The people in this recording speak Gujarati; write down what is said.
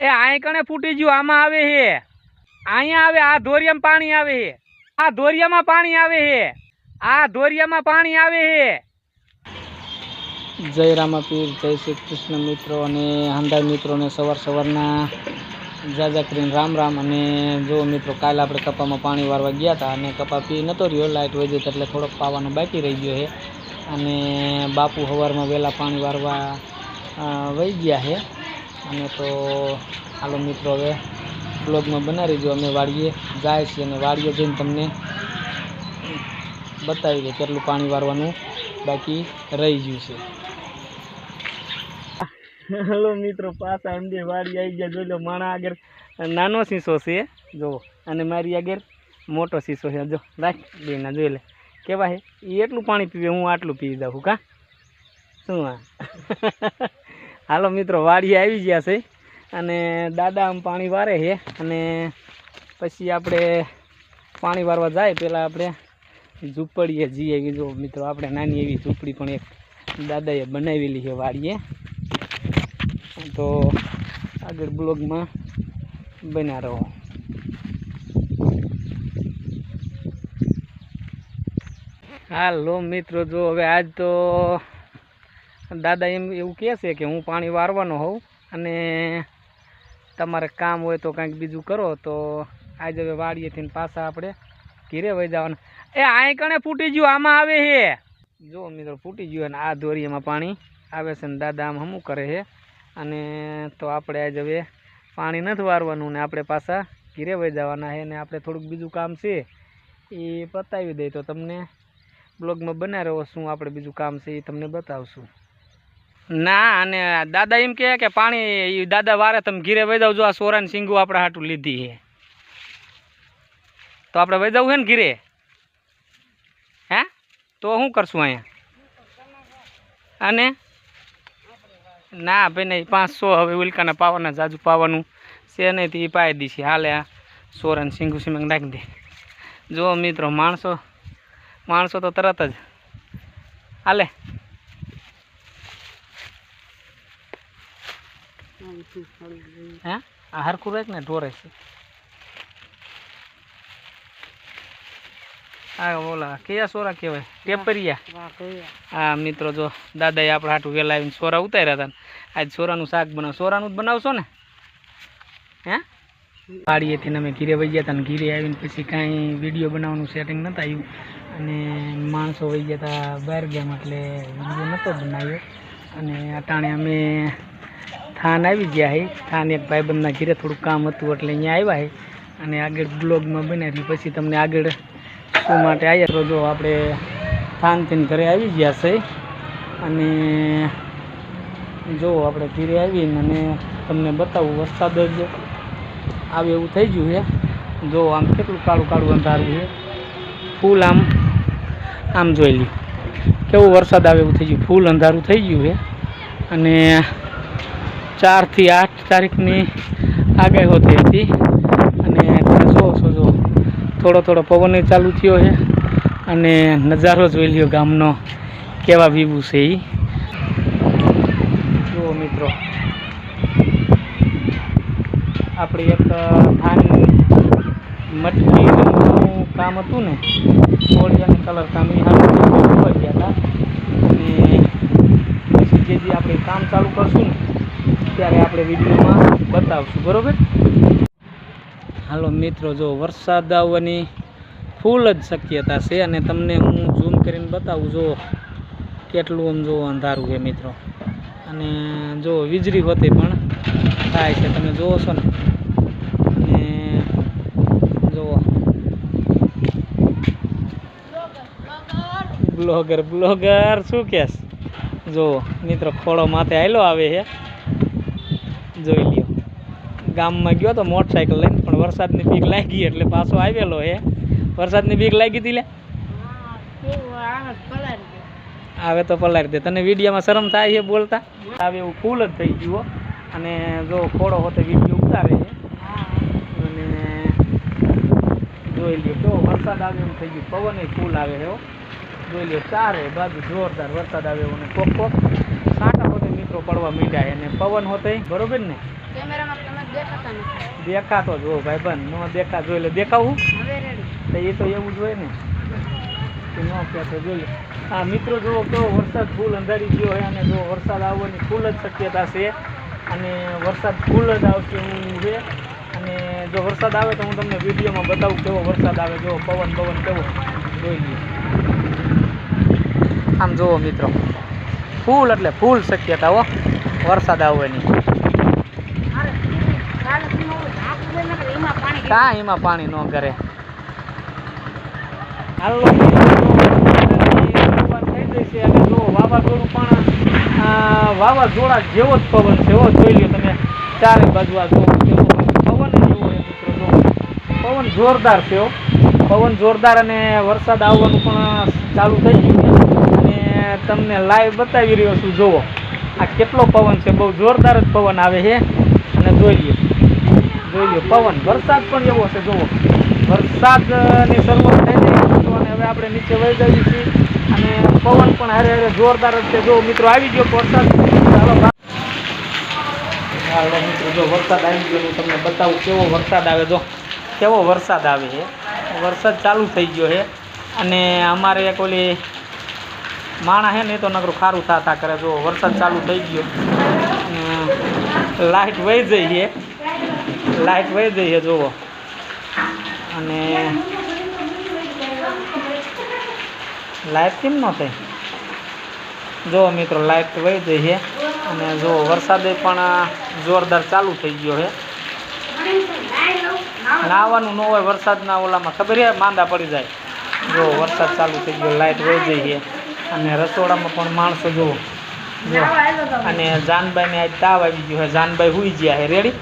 એ અહીં કણે ફૂટી ગયું આમાં આવે હે. અહીંયા આવે, આ ધોરિયામાં પાણી આવે હે. આ ધોરિયામાં પાણી આવે હે. આ ધોરિયામાં પાણી આવે હે. જય રામાપીર, જય શ્રી કૃષ્ણ મિત્રો અને હાંડા મિત્રોને સવાર સવારના જાજા કરીને રામ રામ. અને જો મિત્રો, કાલે આપણે કપામાં પાણી વારવા ગયા હતા અને કપા પી નતો રહ્યો લાઇટ વહી જતી એટલે થોડોક પાવાનો બાકી રહી ગયો છે. અને બાપુ સવારમાં વહેલા પાણી વારવા વહી ગયા છે. અને તો, હાલો મિત્રો, હવે બ્લોગમાં બનાવી જો અમે વાડીએ જાય છીએ અને વાડીએ જઈને તમને બતાવી દે કેટલું પાણી વારવાનું બાકી રહી ગયું છે. હલો મિત્રો, પાછા અંદે વાડી આવી ગયા. જોઈ લો માણા આગળ નાનો શીશો છે. જુઓ અને મારી આગળ મોટો શીશો છે. જો, રાખ બેના જોઈ લે. કેવા છે? એટલું પાણી પીવે, હું આટલું પી દઉં કા? શું આ? હાલો મિત્રો વાડીએ આવી ગયા છે અને દાદા આમ પાણી વારે છે અને પછી આપણે પાણી વારવા જાય પહેલાં આપણે ઝૂંપડીએ જઈએ જો મિત્રો, આપણે નાની એવી ઝૂંપડી પણ એક દાદાએ બનાવેલી છે વાડીએ. તો આગળ બ્લોગમાં બન્યા રહો. હાલો મિત્રો, જો હવે આજ તો દાદા એમ એવું કહે છે કે હું પાણી વારવાનો હોઉં અને તમારે કામ હોય તો કાંઈક બીજું કરો, તો આજ હવે વાડીએથી પાછા આપણે ઘીરે વહી જવાના. એ આય કણે ફૂટી ગયું, આમાં આવે છે જો મિત્રો, ફૂટી ગયું અને આ દોરીમાં પાણી આવે છે ને દાદા આમ હમું કરે છે. અને તો આપણે આજ હવે પાણી નથી વારવાનું ને આપણે પાછા ઘીરે વહી જવાના છે ને આપણે થોડુંક બીજું કામ છે એ પતાવી દઈએ તો તમને બ્લોગમાં બના રહ્યો શું આપણે બીજું કામ છે એ તમને બતાવશું. ના, અને દાદા એમ કહે કે પાણી દાદા વારે તમે ઘીરે વહી જાવ, જો આ સોરાની સિંગુ આપણે હાટું લીધી છે. તો આપણે વહી જવું છે ને ઘીરે? હે? તો શું કરશું અહીંયા? અને? ના ભાઈ નહીં, પાંચસો હવે ઉલ્કાના પાવાના, જાજુ પાવાનું છે નહીં, તે પાઈ દીધી હાલે આ સોરાને સિંગુ સિંગ નાખી દે. જો મિત્રો, માણસો માણસો તો તરત જ. હાલે. હે? આ હરખું રહે ને ઢોરે છે. હા ઓલા કયા સોરા કહેવાય? ટેપરિયા. હા મિત્રો જો દાદાએ આપણે હાટું વેલા આવીને સોરા ઉતાર્યા હતા આજ સોરાનું શાક બનાવ સોરાનું જ બનાવશો ને? હે? પાડીએથી અમે ઘીરે વહી ગયા હતા ને ઘીરે આવીને પછી કાંઈ વીડિયો બનાવવાનું સેટિંગ નહોતું આવ્યું અને માણસો વહી ગયા હતા બહાર ગયા એટલે વીડિયો નહોતો બનાવ્યો. અને અટાણે અમે થાન આવી ગયા હે. થાન એક ભાઈબંધના ઘીરે થોડું કામ હતું એટલે અહીંયા આવ્યા છે અને આગળ બ્લોગમાં બનાવી પછી તમને આગળ શું માટે આવ્યા તો જો આપણે થાનથી ઘરે આવી ગયા છે. અને જો આપણે ઘીરે આવીને અને તમને બતાવું, વરસાદ જ આવે એવું થઈ ગયું છે. જો આમ કેટલું કાળું કાળું અંધારું છે. ફૂલ આમ આમ જોઈ લ્યું. કેવું વરસાદ આવે એવું થઈ ગયું. ફૂલ અંધારું થઈ ગયું છે. અને ચારથી આઠ તારીખની આગાહી હોતી હતી. અને તમે જો છો જો થોડો થોડો પવન ચાલુ થયો છે. અને નજારો જોઈ લ્યો ગામનો. કેવા વ્યૂ છે એ જુઓ મિત્રો. આપણે એક થાનની મટકીનું કામ હતું ને કોળિયાનું કલર કામ એ ગયા હતા. અને પછી જે આપણે કામ ચાલુ કરશું ને ત્યારે આપણે વિડીયોમાં બતાવશું, બરોબર? હાલો મિત્રો, જો વરસાદ આવવાની ફૂલ જ શક્યતા છે અને તમને હું ઝૂમ કરીને બતાવું, જો કેટલું આમ જો અંધારું છે મિત્રો. અને જો વીજળી હોતી પણ થાય છે, તમે જુઓ છો ને. અને જુઓ બ્લોગર બ્લોગર, શું કહેશ? જો મિત્રો, ખોળો માથે આવેલો આવે છે. જોઈ લ્યો. ગામમાં ગયો તો મોટરસાઇકલ લઈને, પણ વરસાદની બીક લાગી એટલે પાછો આવેલો હે. વરસાદની બીક લાગી હતી લે? આવે તો પલારી દે. તને વિડીયોમાં શરમ થાય છે બોલતા? આવે એવું ફૂલ જ થઈ ગયું અને જો ખોડો હોતે વીડિયો ઉતારે છે. અને જોઈ લ્યો કેવો વરસાદ આવે એમ થઈ ગયું. પવન ફૂલ આવે એવો. જોઈ લ્યો, ચારે બાજુ જોરદાર વરસાદ આવે એવું કોક કોક સાંટા હોતે પડવા મીઠાય અને પવન હોતે બરોબર ને? દેખાતો જો ભાઈ બન નો દેખા જોઈ લે. દેખાવું? તો એ તો એવું જ હોય ને. ન કહેતો જોઈ લે. હા મિત્રો જુઓ કેવો વરસાદ ફૂલ અંધારી ગયો હોય અને જો વરસાદ આવવાની ફૂલ જ શક્યતા છે. અને વરસાદ ફૂલ જ આવશે એવું છે. અને જો વરસાદ આવે તો હું તમને વિડીયોમાં બતાવું કેવો વરસાદ આવે. જો પવન પવન કેવો. જોઈ લઈએ આમ જુઓ મિત્રો. ફૂલ એટલે ફૂલ શક્યતા હો. વરસાદ આવવાની કાં એમાં પાણી ન કરે. વાવાઝોડું પણ વાવાઝોડા જેવો જ પવન છે એવો જોઈ લ્યો તમે ચારે બાજુ આ જો પવન જ મિત્રો પવન જોરદાર છે પવન જોરદાર અને વરસાદ આવવાનું પણ ચાલુ થઈ ગયું તમને લાઈવ બતાવી રહ્યો છું, જુઓ. આ કેટલો પવન છે? બહુ જોરદાર જ પવન આવે છે. અને જોઈ લ્યો. જોઈ લ્યો, પવન. વરસાદ પણ એવો છે, જુઓ. વરસાદની શરૂઆત થઈ ગઈ મિત્રો, અને હવે આપણે નીચે વહી જઈએ છીએ. અને પવન પણ હારે હારે જોરદાર જ છે. જો, મિત્રો, આવી ગયો વરસાદ. મિત્રો, જો, વરસાદ આવી ગયો હું તમને બતાવું કેવો વરસાદ આવે. જો, કેવો વરસાદ આવે છે. વરસાદ ચાલુ થઈ ગયો છે. અને અમારે એક ઓલી માણા હે ને તો નકરું ખારું થા થા કરે. જો વરસાદ ચાલુ થઈ ગયો. લાઈટ વહી જઈ છે લાઇટ વહી જઈ છે જુઓ. અને લાઇટ કેમ ન થઈ? જુઓ મિત્રો લાઇટ વહી જઈ છે અને જો વરસાદે પણ જોરદાર ચાલુ થઈ ગયો છે નાવાનું ન હોય, વરસાદના ઓલામાં ખબર છે માંદા પડી જાય. જો વરસાદ ચાલુ થઈ ગયો લાઇટ વહી જઈ છે અને રસોડામાં પણ માણસો જુઓ જો. અને જાનબાઈને આજ તાવ આવી ગયો છે જાનબાઈ હુઈ ગયા હે. રેડી